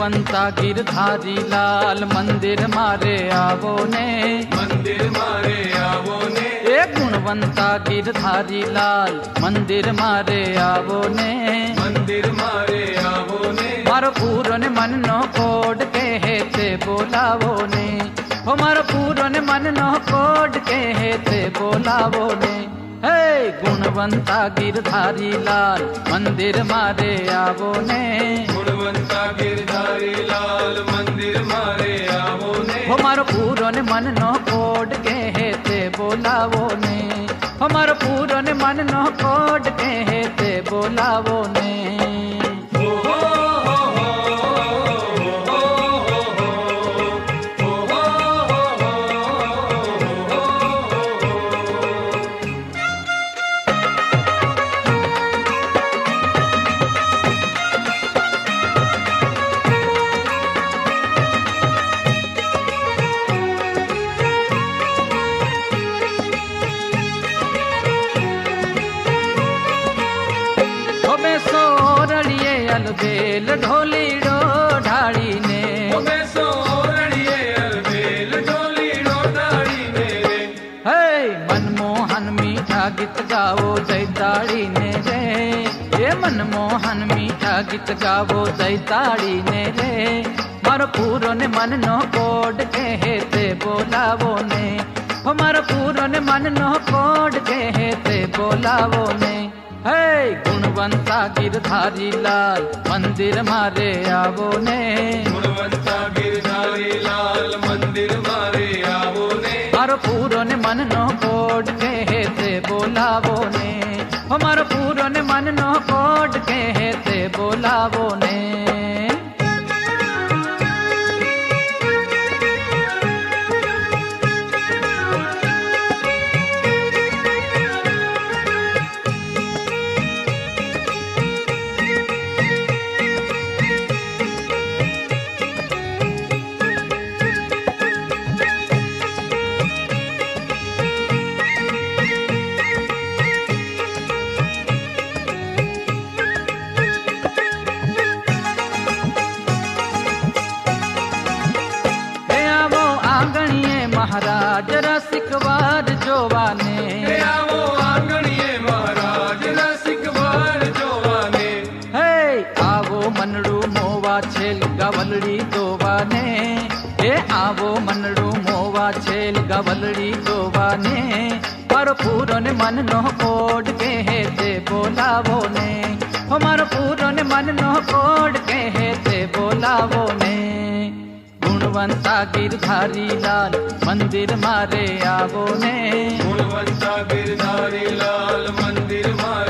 ગુણવંતા ગીરધારી લાલ મંદિર મારે આવો ને. મંદિર મારે આવો ને. એ ગુણવંતા ગીરધારી લાલ મંદિર મારે આવો ને. મંદિર મારે આવો ને. મારો પૂરો ને મનનો કોડ કહે તે બોલાવો ને. હો મારો પૂરો ને મનનો કોડ કહે તે બોલાવો ને. હે ગુણવંતા ગીરધારી લાલ મંદિર મારે આવો ને. ગુણવંતા હો મારો પૂરો ને મનનો કોડ કહે રળીએ અલબેલ ઢોલીડો ઢાળીને. હે મનમોહન મીઠા ગીત ગાવો દૈતાળીને રે. હે મનમોહન મીઠા ગીત ગાવો દૈતાળીને રે. મારો પૂરો ને મનનો કોડ કહે તે બોલાવો ને મારો પૂરો ને મનનો કોડ કહે તે બોલાવો ને હે ગુણવંતા ગીરધારી લાલ મંદિર મારે આવો ને. ગુણવંતા ગિરધારી લાલ મંદિર મારે આવો ને. મારો પૂરો ને મનનો કોટ કહે તે બોલાવો ને. મારો પૂરો ને મનનો કોટ કહે તે બોલાવો ને. જોવાને. હે આવો આંગણીએ મહારાજ રસિક વાર જોવાને. હે આવો મનડું મોવા છેલ ગવલડી જોવાને. હે આવો મનડું મોવા છેલ ગવલડી જોવાને. મારો પૂરો ને મનનો કોડ કહે તે બોલાવો ને મારો પૂરો ને મનનો કોડ કહે તે બોલાવો ને ગુણવંતા ગીરધારી લાલ મંદિર મારે આવો ને ગુણવંતા ગિરધારી લાલ મંદિર મારે આવો ને મારો પૂરો